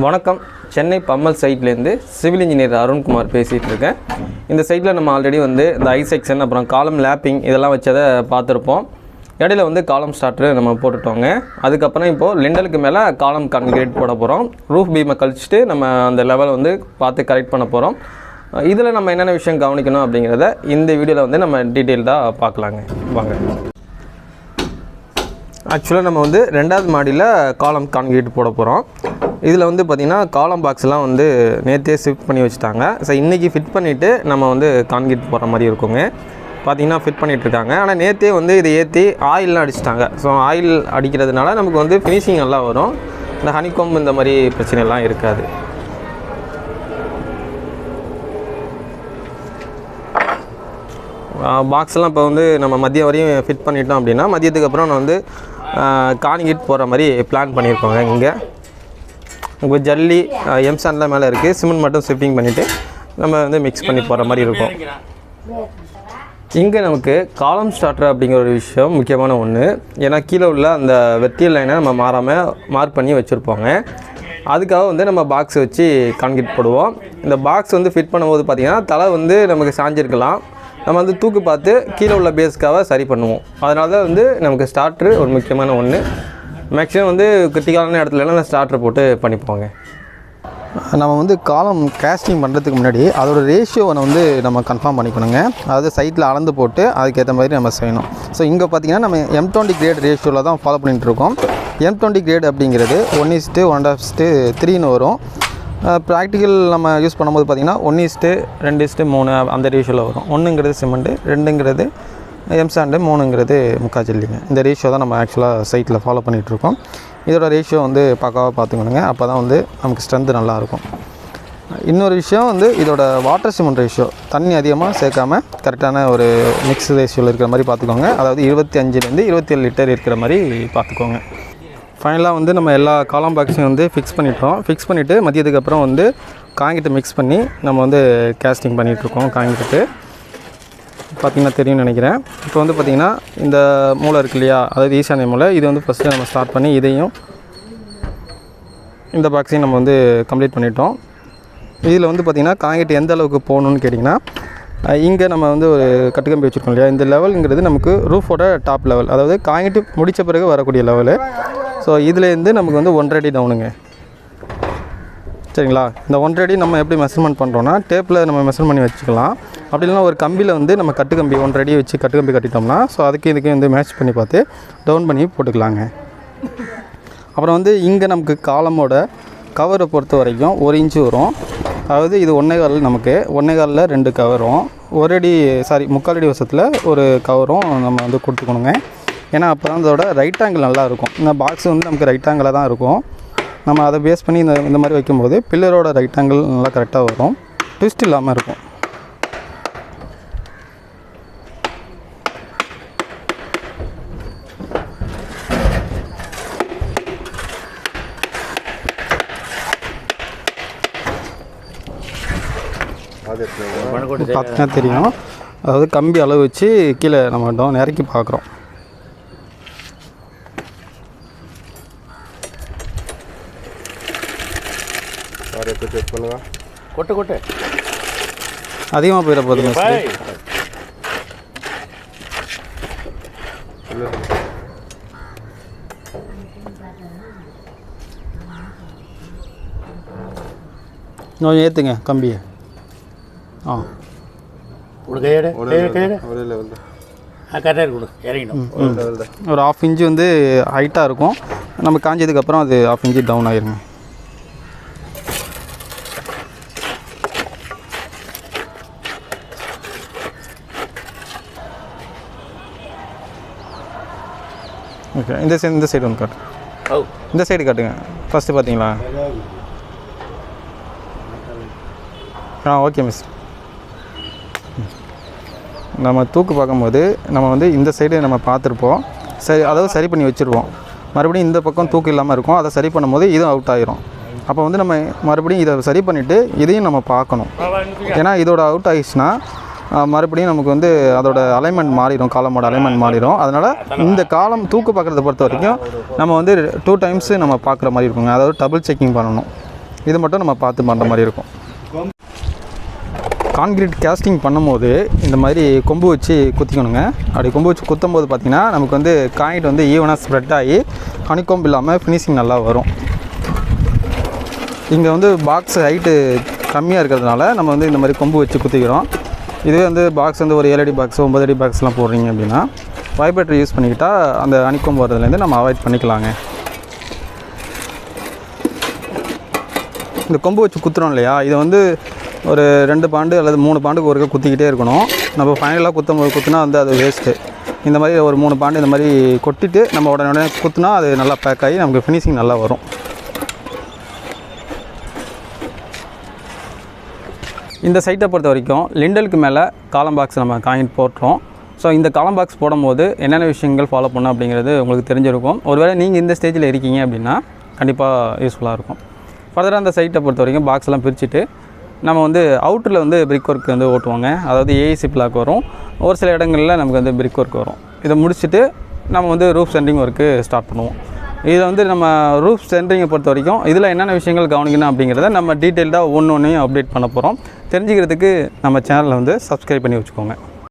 வணக்கம். சென்னை பம்மல் சைட்லேருந்து civil engineer Arunkumar பேசிகிட்டு இருக்கேன் இந்த சைட்டில் நம்ம ஆல்ரெடி வந்து இந்த ஐ செக்ஷன் அப்புறம் காலம் லேப்பிங் இதெல்லாம் வச்சதை பார்த்துருப்போம். இடையில வந்து காலம் ஸ்டார்டர் நம்ம போட்டுட்டோங்க. அதுக்கப்புறம் இப்போது லிண்டலுக்கு மேலே காலம் கான்கிரீட் போட போகிறோம் ரூஃப் பீமை கழிச்சிட்டு நம்ம அந்த லெவலை வந்து பார்த்து கரெக்ட் பண்ண போகிறோம் இதில் நம்ம என்னென்ன விஷயம் கவனிக்கணும் அப்படிங்கிறத இந்த வீடியோவில் வந்து நம்ம டீட்டெயில்டாக பார்க்கலாங்க. வாங்க. ஆக்சுவலாக நம்ம வந்து ரெண்டாவது மாடியில் காலம் கான்கிரீட் போட போகிறோம் இதில் வந்து பார்த்திங்கன்னா காலம் பாக்ஸ்லாம் வந்து நேற்றே ஷிஃப்ட் பண்ணி வச்சுட்டாங்க. ஸோ இன்றைக்கி ஃபிட் பண்ணிவிட்டு நம்ம வந்து கான்கிரீட் போடுற மாதிரி இருக்குங்க. பார்த்திங்கன்னா ஃபிட் பண்ணிகிட்ருக்காங்க ஆனால் நேற்றே வந்து இதை ஏற்றி ஆயிலெலாம் அடிச்சிட்டாங்க. ஸோ ஆயில் அடிக்கிறதுனால நமக்கு வந்து ஃபினிஷிங் நல்லா வரும். இந்த ஹனிகொம்பு இந்த மாதிரி பிரச்சனைலாம் இருக்காது. பாக்ஸ்லாம் இப்போ வந்து நம்ம மதியம் வரையும் ஃபிட் பண்ணிட்டோம் அப்படின்னா மதியத்துக்கு அப்புறம் நான் வந்து கான்கிரீட் போகிற மாதிரி பிளான் பண்ணியிருக்கோங்க இங்கே. இப்போ ஜல்லி எம்சான்லாம் மேலே இருக்குது சிமெண்ட் மட்டும் ஷிஃப்டிங் பண்ணிவிட்டு நம்ம வந்து மிக்ஸ் பண்ணி போகிற மாதிரி இருக்கும். இங்கே நமக்கு காலம் ஸ்டார்டர் அப்படிங்கிற ஒரு விஷயம் முக்கியமான ஒன்று ஏன்னா கீழே உள்ள அந்த வெர்டியல் லைனை நம்ம மாறாமல் மார்க் பண்ணி வச்சுருப்போங்க. அதுக்காக வந்து நம்ம பாக்ஸ் வச்சு கான்கிரீட் போடுவோம். இந்த பாக்ஸ் வந்து ஃபிட் பண்ணும்போது பார்த்திங்கன்னா தலை வந்து நமக்கு சாஞ்சிருக்கலாம். நம்ம வந்து தூக்கு பார்த்து கீழே உள்ள பேஸ்க்காக சரி பண்ணுவோம். அதனால தான் வந்து நமக்கு ஸ்டார்ட்ரு ஒரு முக்கியமான ஒன்று மேக்ஸிமம் வந்து கிரிட்டிக்கலான இடத்துலலாம் அந்த ஸ்டார்ட்ரு போட்டு பண்ணிப்போங்க. நம்ம வந்து காலம் கேஸ்டிங் பண்ணுறதுக்கு முன்னாடி அதோட ரேஷியோவை வந்து நம்ம கன்ஃபார்ம் பண்ணிக்கணுங்க. அதாவது சைட்டில் அளந்து போட்டு அதுக்கேற்ற மாதிரி நம்ம செய்யணும். ஸோ இங்கே பார்த்தீங்கன்னா நம்ம எம் டுவெண்ட்டி கிரேட் ரேஷியோவில் தான் ஃபாலோ பண்ணிகிட்டு இருக்கோம். எம் டுவெண்ட்டி கிரேட் அப்படிங்கிறது one is to one is to த்ரீன்னு வரும். ப்ராக்டிக்கல் நம்ம யூஸ் பண்ணும்போது பார்த்திங்கன்னா ஒன்று இஸ்ட்டு ரெண்டு இஸ்ட்டு மூணு அந்த ரேஷியோவில் வரும். ஒன்றுங்கிறது சிமெண்ட்டு ரெண்டுங்கிறது எம்சாண்டு மூணுங்கிறது முக்கா ஜல்லிங்க. இந்த ரேஷியோ தான் நம்ம ஆக்சுவலாக சைட்டில் ஃபாலோ பண்ணிகிட்ருக்கோம் இதோட ரேஷியோ வந்து பக்காவாக பார்த்துக்கணுங்க. அப்போ தான் வந்து நமக்கு ஸ்ட்ரென்த்து நல்லாயிருக்கும். இன்னொரு விஷயம் வந்து இதோட வாட்டர் சிமெண்ட் ரேஷியோ தண்ணி அதிகமாக சேர்க்காம கரெக்டான ஒரு மிக்ஸ் ரேஷியோவில் இருக்கிற மாதிரி பார்த்துக்கோங்க. அதாவது இருபத்தி அஞ்சுலேருந்து இருபத்தி ஏழு லிட்டர் இருக்கிற மாதிரி பார்த்துக்கோங்க. ஃபைனலாக வந்து நம்ம எல்லா காலம் பாக்ஸையும் வந்து ஃபிக்ஸ் பண்ணிட்டோம். ஃபிக்ஸ் பண்ணிவிட்டு மதியத்துக்கு அப்புறம் வந்து காங்கிரீட்டை மிக்ஸ் பண்ணி நம்ம வந்து கேஸ்டிங் பண்ணிகிட்ருக்கோம் காங்கிரீட்டு பார்த்திங்கன்னா தெரியும்னு நினைக்கிறேன். இப்போ வந்து பார்த்திங்கன்னா இந்த மூளை இருக்கு இல்லையா? அதாவது ஈசானிய மூளை. இது வந்து ஃபஸ்ட்டு நம்ம ஸ்டார்ட் பண்ணி இதையும் இந்த பாக்ஸையும் நம்ம வந்து கம்ப்ளீட் பண்ணிட்டோம். இதில் வந்து பார்த்திங்கன்னா காங்கிரீட் எந்த அளவுக்கு போகணுன்னு கேட்டிங்கன்னா இங்கே நம்ம வந்து ஒரு கட்டுக்கம்பி வச்சுருக்கோம் இல்லையா? இந்த லெவலுங்கிறது நமக்கு ரூஃபோட டாப் லெவல் அதாவது காங்கிட்டு முடித்த பிறகு வரக்கூடிய லெவலு ஸோ இதுலேருந்து நமக்கு வந்து ஒன்றரை அடி டவுனுங்க சரிங்களா? இந்த ஒன்றரை அடி நம்ம எப்படி மெஷர்மெண்ட் பண்ணுறோன்னா டேப்பில் நம்ம மெஷர் பண்ணி வச்சுக்கலாம். அப்படி இல்லைனா ஒரு கம்பியில் வந்து நம்ம கட்டு கம்பி ஒன்றரை அடி வச்சு கட்டு கம்பி கட்டிட்டோம்னா ஸோ அதுக்கு இதுக்கு வந்து மேட்ச் பண்ணி பார்த்து டவுன் பண்ணி போட்டுக்கலாங்க. அப்புறம் வந்து இங்கே நமக்கு காலமோட கவரை பொறுத்த வரைக்கும் ஒரு இன்ச்சு வரும். அதாவது இது ஒன்றே கால் நமக்கு ஒன்றே காலில் ரெண்டு கவரும் ஒரு அடி சாரி முக்கால் அடி வருஷத்தில் ஒரு கவரும் நம்ம வந்து கொடுத்துக்கணுங்க. ஏன்னா அப்போ தான் அதோட ரைட் ஆங்கிள் நல்லா இருக்கும் இந்த பாக்ஸ் வந்து நமக்கு ரைட் ஆங்கிளாக தான் இருக்கும். நம்ம அதை பேஸ் பண்ணி இந்த இந்த மாதிரி வைக்கும்போது பில்லரோட ரைட் ஆங்கிள் நல்லா கரெக்டாக வரும். ட்விஸ்ட் இல்லாமல் இருக்கும். பார்த்தீங்கன்னா தெரியும். அதாவது கம்பி அளவு வச்சு கீழே நம்ம டவுன் இறக்கி பார்க்குறோம். செக் பண்ணுங்க. கொட்டு கொட்டு. அதிகமாக போயிட மோஸ்ட்லி கொஞ்சம் ஏற்றுங்க கம்பியை. ஆ. ஒரே ஆஃப் இன்ச்சு வந்து ஹைட்டாக இருக்கும். நம்ம காஞ்சதுக்கப்புறம் அது ஆஃப் இன்ச்சு டவுன் ஆயிருங்க. ஓகே இந்த சைடு இந்த சைடு வந்து காட்டு இந்த சைடு காட்டுங்க ஃபஸ்ட்டு பார்த்தீங்களா? ஆ ஓகே மிஸ் நம்ம தூக்கு பார்க்கும்போது நம்ம வந்து இந்த சைடு நம்ம பார்த்துருப்போம். சரி அதாவது சரி பண்ணி வச்சுருவோம். மறுபடியும் இந்த பக்கம் தூக்கு இல்லாமல் இருக்கும். அதை சரி பண்ணும்போது இதுவும் அவுட் ஆயிரும். அப்போ வந்து நம்ம மறுபடியும் இதை சரி பண்ணிவிட்டு இதையும் நம்ம பார்க்கணும். ஏன்னா இதோட அவுட் ஆகிடுச்சுன்னா மறுபடியும் நமக்கு வந்து அதோட அலைன்மெண்ட் மாறிடும் காலமோட அலைன்மெண்ட் மாறிடும். அதனால் இந்த காலம் தூக்கு பார்க்குறத பொறுத்த வரைக்கும் நம்ம வந்து டூ டைம்ஸ் நம்ம பார்க்குற மாதிரி இருக்குங்க. அதாவது டபுள் செக்கிங் பண்ணணும். இது மட்டும் நம்ம பார்த்து பண்ணுற மாதிரி இருக்கும். கான்கிரீட் கேஸ்டிங் பண்ணும்போது இந்த மாதிரி கொம்பு வச்சு குத்திக்கணுங்க. அப்படி கொம்பு வச்சு குத்தும் போது பார்த்திங்கன்னா நமக்கு வந்து காயிட் வந்து ஈவனாக ஸ்ப்ரெட் ஆகி கனிக்கொம்பு இல்லாமல் ஃபினிஷிங் நல்லா வரும். இங்கே வந்து பாக்ஸ் ஹைட்டு கம்மியாக இருக்கிறதுனால நம்ம வந்து இந்த மாதிரி கொம்பு வச்சு குத்திக்கிறோம். இதுவே வந்து பாக்ஸ் வந்து ஒரு ஏழு அடி பாக்ஸ் ஒம்பது அடி பாக்ஸ்லாம் போடுறீங்க அப்படின்னா வைப்ரேட்டர் யூஸ் பண்ணிக்கிட்டால் அந்த அணிக்கொம்பு வரதுலேருந்து நம்ம அவாய்ட் பண்ணிக்கலாங்க. இந்த கொம்பு வச்சு குத்துறோம் இல்லையா? இதை வந்து ஒரு ரெண்டு பாண்டு அல்லது மூணு பாண்டுக்கு ஒருக்க குத்திக்கிட்டே இருக்கணும். நம்ம ஃபைனலாக குத்தும் போது குத்துனா வந்து அது வேஸ்ட்டு இந்த மாதிரி ஒரு மூணு பாண்டு இந்த மாதிரி கொட்டிட்டு நம்ம உடனே உடனே குத்துனா அது நல்லா பேக் ஆகி நமக்கு ஃபினிஷிங் நல்லா வரும். இந்த சைட்டை பொறுத்த வரைக்கும் லிண்டலுக்கு மேலே காலம் பாக்ஸ் நம்ம காயின் போட்டுறோம். ஸோ இந்த காலம் பாக்ஸ் போடும்போது என்னென்ன விஷயங்கள் ஃபாலோ பண்ணோம் அப்படிங்கிறது உங்களுக்கு தெரிஞ்சிருக்கும். ஒருவேளை நீங்கள் இந்த ஸ்டேஜில் இருக்கீங்க அப்படின்னா கண்டிப்பாக யூஸ்ஃபுல்லாக இருக்கும். ஃபர்தராக அந்த சைட்டை பொறுத்த வரைக்கும் பாக்ஸ்லாம் பிரிச்சுட்டு நம்ம வந்து அவுட்டரில் வந்து பிரிக் ஒர்க் வந்து ஓட்டுவாங்க. அதாவது ஏஐசி பிளாக் வரும். ஒரு சில இடங்களில் நமக்கு வந்து பிரிக் ஒர்க் வரும். இதை முடிச்சுட்டு நம்ம வந்து ரூஃப் சென்டிங் ஒர்க்கு ஸ்டார்ட் பண்ணுவோம். இதை வந்து நம்ம ரூஃப் சென்டரிங்கை பொறுத்த வரைக்கும் இதில் என்னென்ன விஷயங்கள் கவனிக்கணும் அப்படிங்கிறத நம்ம டீட்டெயில்டாக ஒன்று ஒன்றையும் அப்டேட் பண்ண போகிறோம் தெரிஞ்சுக்கிறதுக்கு நம்ம சேனலை வந்து சப்ஸ்கிரைப் பண்ணி வச்சுக்கோங்க.